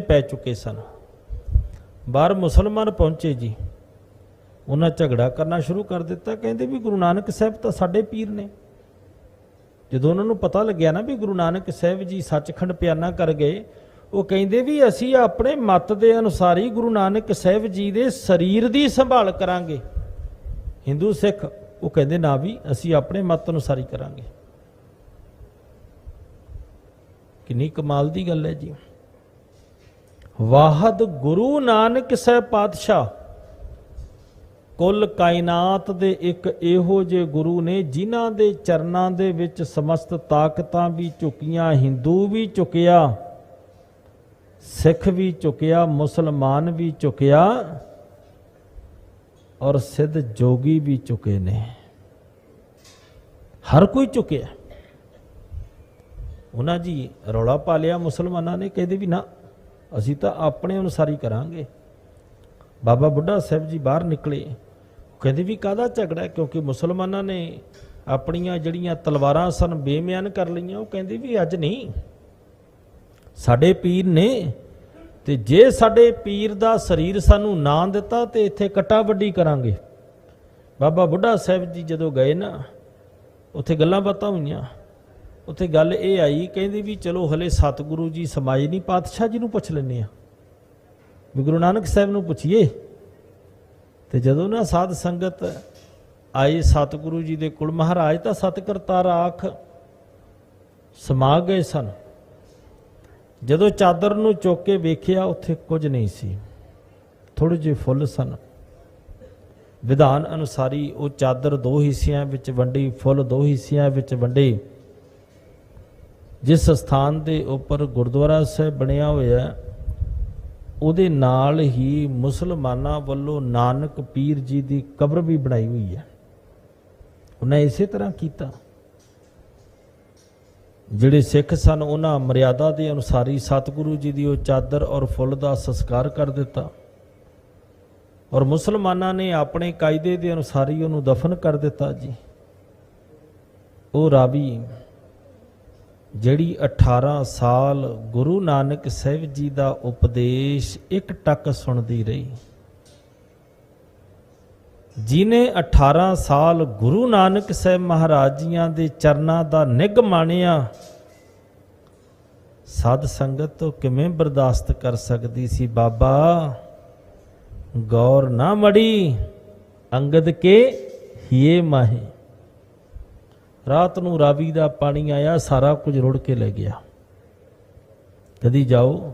ਪੈ ਚੁੱਕੇ ਸਨ। ਬਾਹਰ ਮੁਸਲਮਾਨ ਪਹੁੰਚੇ ਜੀ। ਉਹਨਾਂ ਝਗੜਾ ਕਰਨਾ ਸ਼ੁਰੂ ਕਰ ਦਿੱਤਾ। ਕਹਿੰਦੇ ਵੀ ਗੁਰੂ ਨਾਨਕ ਸਾਹਿਬ ਤਾਂ ਸਾਡੇ ਪੀਰ ਨੇ। ਜਦੋਂ ਉਹਨਾਂ ਨੂੰ ਪਤਾ ਲੱਗਿਆ ਨਾ ਵੀ ਗੁਰੂ ਨਾਨਕ ਸਾਹਿਬ ਜੀ ਸੱਚਖੰਡ ਪਿਆਨਾ ਕਰ ਗਏ, ਉਹ ਕਹਿੰਦੇ ਵੀ ਅਸੀਂ ਆਪਣੇ ਮਤ ਦੇ ਅਨੁਸਾਰ ਹੀ ਗੁਰੂ ਨਾਨਕ ਸਾਹਿਬ ਜੀ ਦੇ ਸਰੀਰ ਦੀ ਸੰਭਾਲ ਕਰਾਂਗੇ। ਹਿੰਦੂ ਸਿੱਖ, ਉਹ ਕਹਿੰਦੇ ਨਾ ਵੀ ਅਸੀਂ ਆਪਣੇ ਮਤ ਅਨੁਸਾਰ ਹੀ ਕਰਾਂਗੇ। ਕਿੰਨੀ ਕਮਾਲ ਦੀ ਗੱਲ ਹੈ ਜੀ। ਵਾਹਦ ਗੁਰੂ ਨਾਨਕ ਸਾਹਿਬ ਪਾਤਸ਼ਾਹ। ਕੁੱਲ ਕਾਇਨਾਤ ਦੇ ਇੱਕ ਇਹੋ ਜਿਹੇ ਗੁਰੂ ਨੇ, ਜਿਨ੍ਹਾਂ ਦੇ ਚਰਨਾਂ ਦੇ ਵਿੱਚ ਸਮਸਤ ਤਾਕਤਾਂ ਵੀ ਝੁਕੀਆਂ, ਹਿੰਦੂ ਵੀ ਝੁਕਿਆ, ਸਿੱਖ ਵੀ ਝੁਕਿਆ, ਮੁਸਲਮਾਨ ਵੀ ਝੁਕਿਆ ਔਰ ਸਿੱਧ ਜੋਗੀ ਵੀ ਝੁਕੇ ਨੇ। ਹਰ ਕੋਈ ਝੁਕਿਆ। ਉਹਨਾਂ ਜੀ ਰੌਲਾ ਪਾ ਲਿਆ ਮੁਸਲਮਾਨਾਂ ਨੇ, ਕਹਿੰਦੇ ਵੀ ਨਾ ਅਸੀਂ ਤਾਂ ਆਪਣੇ ਅਨੁਸਾਰ ਹੀ ਕਰਾਂਗੇ। ਬਾਬਾ ਬੁੱਢਾ ਸਾਹਿਬ ਜੀ ਬਾਹਰ ਨਿਕਲੇ। ਕਹਿੰਦੇ ਵੀ ਕਾਹਦਾ ਝਗੜਾ ਕਿਉਂਕਿ ਮੁਸਲਮਾਨਾਂ ਨੇ ਆਪਣੀਆਂ ਜਿਹੜੀਆਂ ਤਲਵਾਰਾਂ ਸਨ, ਬੇਮਿਆਨ ਕਰ ਲਈਆਂ। ਉਹ ਕਹਿੰਦੇ ਵੀ ਅੱਜ ਨਹੀਂ। ਸਾਡੇ ਪੀਰ ਨੇ ਤੇ ਜੇ ਸਾਡੇ ਪੀਰ ਦਾ ਸਰੀਰ ਸਾਨੂੰ ਨਾ ਦਿੱਤਾ ਤੇ ਇੱਥੇ ਕਟਾ ਵੱਡੀ ਕਰਾਂਗੇ। ਬਾਬਾ ਬੁੱਢਾ ਸਾਹਿਬ ਜੀ ਜਦੋਂ ਗਏ ਨਾ, ਉੱਥੇ ਗੱਲਾਂ ਬਾਤਾਂ ਹੋਈਆਂ। ਉੱਥੇ ਗੱਲ ਇਹ ਆਈ, ਕਹਿੰਦੇ ਵੀ ਚਲੋ ਹਲੇ ਸਤਿਗੁਰੂ ਜੀ ਸਮਾਏ ਨਹੀਂ, ਪਾਤਸ਼ਾਹ ਜੀ ਨੂੰ ਪੁੱਛ ਲੈਨੇ ਆ ਵੀ ਗੁਰੂ ਨਾਨਕ ਸਾਹਿਬ ਨੂੰ ਪੁੱਛੀਏ। ਤੇ ਜਦੋਂ ਨਾ ਸਾਧ ਸੰਗਤ ਆਏ ਸਤਿਗੁਰੂ ਜੀ ਦੇ ਕੋਲ, ਮਹਾਰਾਜ ਤਾਂ ਸਤਿਕਰਤਾਰ ਆਖ ਸਮਾ ਗਏ ਸਨ। ਜਦੋਂ ਚਾਦਰ ਨੂੰ ਚੁੱਕ ਕੇ ਵੇਖਿਆ, ਉੱਥੇ ਕੁਝ ਨਹੀਂ ਸੀ। ਥੋੜੇ ਜਿਹੇ ਫੁੱਲ ਸਨ। ਵਿਧਾਨ ਅਨੁਸਾਰੀ ਉਹ ਚਾਦਰ ਦੋ ਹਿੱਸਿਆਂ ਵਿੱਚ ਵੰਡੀ, ਫੁੱਲ ਦੋ ਹਿੱਸਿਆਂ ਵਿੱਚ ਵੰਡੇ। ਜਿਸ ਸਥਾਨ ਦੇ ਉੱਪਰ ਗੁਰਦੁਆਰਾ ਸਾਹਿਬ ਬਣਿਆ ਹੋਇਆ ਹੈ, ਉਹਦੇ ਨਾਲ ਹੀ ਮੁਸਲਮਾਨਾਂ ਵੱਲੋਂ ਨਾਨਕ ਪੀਰ ਜੀ ਦੀ ਕਬਰ ਵੀ ਬਣਾਈ ਹੋਈ ਹੈ। ਉਹਨੇ ਇਸੇ ਤਰ੍ਹਾਂ ਕੀਤਾ। ਜਿਹੜੇ ਸਿੱਖ ਸਨ ਉਹਨਾਂ ਮਰਿਆਦਾ ਦੇ ਅਨੁਸਾਰ ਹੀ ਸਤਿਗੁਰੂ ਜੀ ਦੀ ਉਹ ਚਾਦਰ ਔਰ ਫੁੱਲ ਦਾ ਸੰਸਕਾਰ ਕਰ ਦਿੱਤਾ। ਔਰ ਮੁਸਲਮਾਨਾਂ ਨੇ ਆਪਣੇ ਕਾਇਦੇ ਦੇ ਅਨੁਸਾਰ ਹੀ ਉਹਨੂੰ ਦਫਨ ਕਰ ਦਿੱਤਾ ਜੀ। ਉਹ ਰਾਵੀ ਜਿਹੜੀ 18 ਸਾਲ ਗੁਰੂ ਨਾਨਕ ਸਾਹਿਬ ਜੀ ਦਾ ਉਪਦੇਸ਼ ਇੱਕ ਟੱਕ ਸੁਣਦੀ ਰਹੀ। ਜਿਨੇ 18 ਸਾਲ ਗੁਰੂ ਨਾਨਕ ਸਾਹਿਬ ਮਹਾਰਾਜ ਜੀਆਂ ਦੇ ਚਰਨਾਂ ਦਾ ਨਿੱਘ ਮਾਣਿਆ, ਸਾਧ ਸੰਗਤ ਤੋਂ ਕਿਵੇਂ ਬਰਦਾਸ਼ਤ ਕਰ ਸਕਦੀ ਸੀ ਬਾਬਾ? ਗੌਰ ਨਾ ਮੜੀ, ਅੰਗਦ ਕੇ ਹੀਏ ਮਾਹੇ। ਰਾਤ ਨੂੰ ਰਾਵੀ ਦਾ ਪਾਣੀ ਆਇਆ ਸਾਰਾ ਕੁਝ ਰੁੜ ਕੇ ਲੈ ਗਿਆ। ਕਦੀ ਜਾਓ